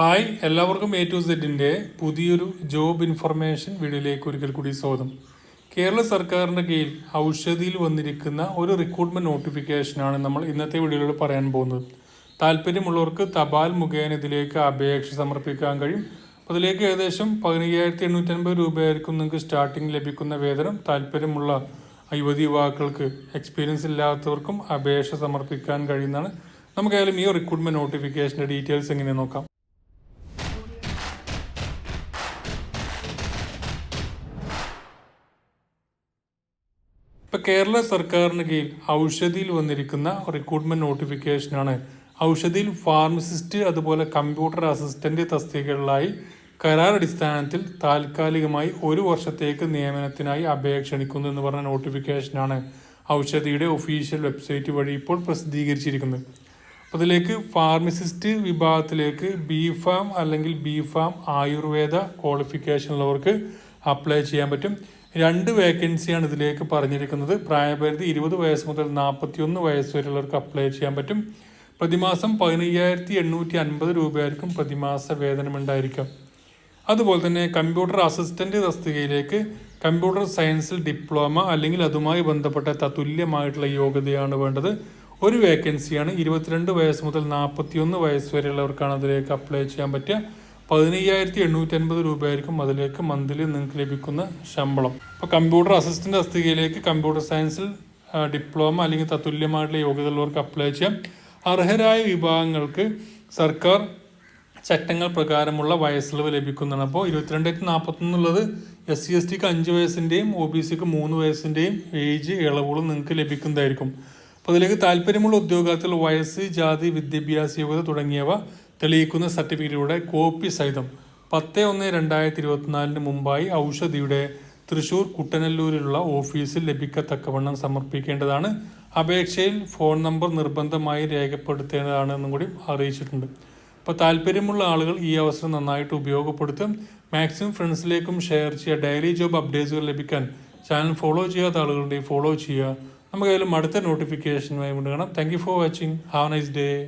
Hi എല്ലാവർക്കും A to സെഡിന്റെ പുതിയൊരു job information വീഡിയോയിലേക്ക് ഒരിക്കൽ കൂടി സ്വാഗതം. കേരള സർക്കാരിന്റെ കീഴിൽ ഔഷധിയിൽ വന്നിരിക്കുന്ന ഒരു റിക്രൂട്ട്മെന്റ് നോട്ടിഫിക്കേഷനാണ് നമ്മൾ ഇന്നത്തെ വീഡിയോയിലൂടെ പറയാൻ പോകുന്നത്. താല്പര്യമുള്ളവർക്ക് തപാൽ മുഖേന ഇതിലേക്ക് അപേക്ഷ സമർപ്പിക്കാൻ കഴിയും. അതിലേക്ക് ഏകദേശം പതിനയ്യായിരത്തി എണ്ണൂറ്റൻപത് രൂപയായിരിക്കും നിങ്ങൾക്ക് സ്റ്റാർട്ടിംഗ് ലഭിക്കുന്ന വേതനം. താല്പര്യമുള്ള യുവതി യുവാക്കൾക്ക് എക്സ്പീരിയൻസ് ഇല്ലാത്തവർക്കും അപേക്ഷ സമർപ്പിക്കാൻ കഴിയുന്നതാണ്. നമുക്കായാലും ഈ റിക്രൂട്ട്മെന്റ് നോട്ടിഫിക്കേഷന്റെ ഡീറ്റെയിൽസ് എങ്ങനെ നോക്കാം. ഇപ്പൊ കേരള സർക്കാരിന് കീഴിൽ ഔഷധിയിൽ വന്നിരിക്കുന്ന റിക്രൂട്ട്മെന്റ് നോട്ടിഫിക്കേഷനാണ് ഔഷധിയിൽ ഫാർമസിസ്റ്റ് അതുപോലെ കമ്പ്യൂട്ടർ അസിസ്റ്റന്റ് തസ്തികകളിലായി കരാർ അടിസ്ഥാനത്തിൽ താൽക്കാലികമായി ഒരു വർഷത്തേക്ക് നിയമനത്തിനായി അപേക്ഷ ക്ഷണിക്കുന്നു എന്ന് പറഞ്ഞ നോട്ടിഫിക്കേഷനാണ് ഔഷധിയുടെ ഒഫീഷ്യൽ വെബ്സൈറ്റ് വഴി ഇപ്പോൾ പ്രസിദ്ധീകരിച്ചിരിക്കുന്നത്. അതിലേക്ക് ഫാർമസിസ്റ്റ് വിഭാഗത്തിലേക്ക് ബി ഫാം അല്ലെങ്കിൽ ബി ഫാം ആയുർവേദ ക്വാളിഫിക്കേഷൻ ഉള്ളവർക്ക് അപ്ലൈ ചെയ്യാൻ പറ്റും. രണ്ട് വേക്കൻസിയാണ് ഇതിലേക്ക് പറഞ്ഞിരിക്കുന്നത്. പ്രായപരിധി ഇരുപത് വയസ്സ് മുതൽ നാൽപ്പത്തിയൊന്ന് വയസ്സ് വരെയുള്ളവർക്ക് അപ്ലൈ ചെയ്യാൻ പറ്റും. പ്രതിമാസം പതിനയ്യായിരത്തി എണ്ണൂറ്റി അൻപത് രൂപയായിരിക്കും പ്രതിമാസ വേതനം ഉണ്ടായിരിക്കുക. അതുപോലെ തന്നെ കമ്പ്യൂട്ടർ അസിസ്റ്റന്റ് തസ്തികയിലേക്ക് കമ്പ്യൂട്ടർ സയൻസിൽ ഡിപ്ലോമ അല്ലെങ്കിൽ അതുമായി ബന്ധപ്പെട്ട തത്തുല്യമായിട്ടുള്ള യോഗ്യതയാണ് വേണ്ടത്. ഒരു വേക്കൻസിയാണ് ഇരുപത്തിരണ്ട് വയസ്സ് മുതൽ നാൽപ്പത്തിയൊന്ന് വയസ്സ് വരെയുള്ളവർക്കാണ് അതിലേക്ക് അപ്ലൈ ചെയ്യാൻ പറ്റുക. പതിനയ്യായിരത്തി എണ്ണൂറ്റി അൻപത് രൂപയായിരിക്കും അതിലേക്ക് മന്ത്ലി നിങ്ങൾക്ക് ലഭിക്കുന്ന ശമ്പളം. അപ്പോൾ കമ്പ്യൂട്ടർ അസിസ്റ്റന്റ് തസ്തികയിലേക്ക് കമ്പ്യൂട്ടർ സയൻസിൽ ഡിപ്ലോമ അല്ലെങ്കിൽ തത്തുല്യമായിട്ടുള്ള യോഗ്യത ഉള്ളവർക്ക് അപ്ലൈ ചെയ്യാം. അർഹരായ വിഭാഗങ്ങൾക്ക് സർക്കാർ ചട്ടങ്ങൾ പ്രകാരമുള്ള വയസ്സിളവ് ലഭിക്കുന്നതാണ്. അപ്പോൾ ഇരുപത്തിരണ്ടായിരത്തി നാൽപ്പത്തൊന്നുള്ളത് എസ് സി എസ് ടിക്ക് അഞ്ച് വയസ്സിന്റെയും ഒ ബി സിക്ക് മൂന്ന് വയസ്സിന്റെയും ഏജ് ഇളവുകളും നിങ്ങൾക്ക് ലഭിക്കുന്നതായിരിക്കും. അപ്പോൾ അതിലേക്ക് താല്പര്യമുള്ള ഉദ്യോഗാർത്ഥികൾ വയസ്സ് ജാതി വിദ്യാഭ്യാസ യോഗ്യത തുടങ്ങിയവ തെളിയിക്കുന്ന സർട്ടിഫിക്കറ്റിലൂടെ കോപ്പി സഹിതം പത്ത് ഒന്ന് രണ്ടായിരത്തി ഇരുപത്തിനാലിന് മുമ്പായി ഔഷധിയുടെ തൃശൂർ കുട്ടനല്ലൂരിലുള്ള ഓഫീസിൽ ലഭിക്കത്തക്കവണ്ണം സമർപ്പിക്കേണ്ടതാണ്. അപേക്ഷയിൽ ഫോൺ നമ്പർ നിർബന്ധമായി രേഖപ്പെടുത്തേണ്ടതാണെന്നും കൂടി അറിയിച്ചിട്ടുണ്ട്. അപ്പോൾ താല്പര്യമുള്ള ആളുകൾ ഈ അവസരം നന്നായിട്ട് ഉപയോഗപ്പെടുത്തും. മാക്സിമം ഫ്രണ്ട്സിലേക്കും ഷെയർ ചെയ്യുക. ഡെയിലി ജോബ് അപ്ഡേറ്റ്സുകൾ ലഭിക്കാൻ ചാനൽ ഫോളോ ചെയ്യാത്ത ആളുകളുണ്ടെങ്കിൽ ഫോളോ ചെയ്യുക. നമുക്ക് അതിലും അടുത്ത നോട്ടിഫിക്കേഷനുമായി കൊണ്ട് കാണാം. Thank you for watching. Have nice day.